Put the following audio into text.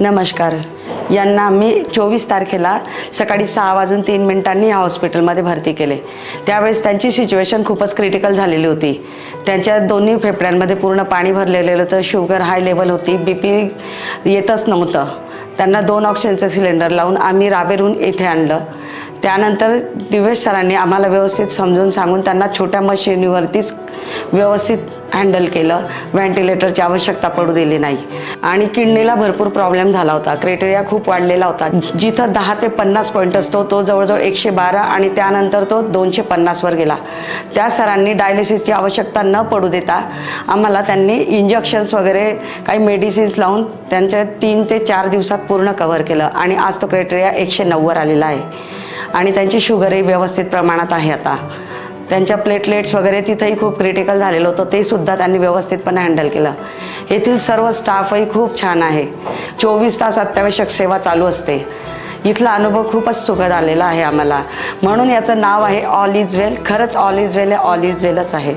नमस्कार. यांना आम्ही चोवीस तारखेला सकाळी सहा वाजून तीन मिनिटांनी या हॉस्पिटलमध्ये भरती केले. त्यावेळेस त्यांची सिच्युएशन खूपच क्रिटिकल झालेली होती. त्यांच्या दोन्ही फेफड्यांमध्ये पूर्ण पाणी भरलेलं होतं शुगर हाय लेवल होती बी पी येतच नव्हतं. त्यांना दोन ऑक्सिजनचं सिलेंडर लावून आम्ही राबेरून येथे आणलं. त्यानंतर दिवेश सरांनी आम्हाला व्यवस्थित समजून सांगून त्यांना छोट्या मशिनीवरतीच व्यवस्थित हँडल केलं. व्हेंटिलेटरची आवश्यकता पडू दिली नाही. आणि किडनीला भरपूर प्रॉब्लेम झाला होता. क्रायटेरिया खूप वाढलेला होता. जिथं दहा ते पन्नास पॉईंट असतो तो जवळजवळ एकशे बारा आणि त्यानंतर तो दोनशे पन्नासवर गेला. त्या सरांनी डायलिसिसची आवश्यकता न पडू देता आम्हाला त्यांनी इंजेक्शन्स वगैरे काही मेडिसिन्स लावून त्यांच्या तीन ते चार दिवसात पूर्ण कव्हर केलं. आणि आज तो क्रायटेरिया एकशे नव्वद आलेला आहे. आणि त्यांची शुगरही व्यवस्थित प्रमाणात आहे आता. त्यांच्या प्लेटलेट्स वगैरे तिथंही खूप क्रिटिकल झालेलं होतं. ते सुद्धा त्यांनी व्यवस्थितपणे हँडल केलं. येथील सर्व स्टाफही खूप छान आहे. चोवीस तास अत्यावश्यक सेवा चालू असते. इथला अनुभव खूपच सुखद आलेला आहे आम्हाला. म्हणून याचं नाव आहे ऑल इज वेल खरंच ऑल इज वेल हे ऑल इज वेलच आहे.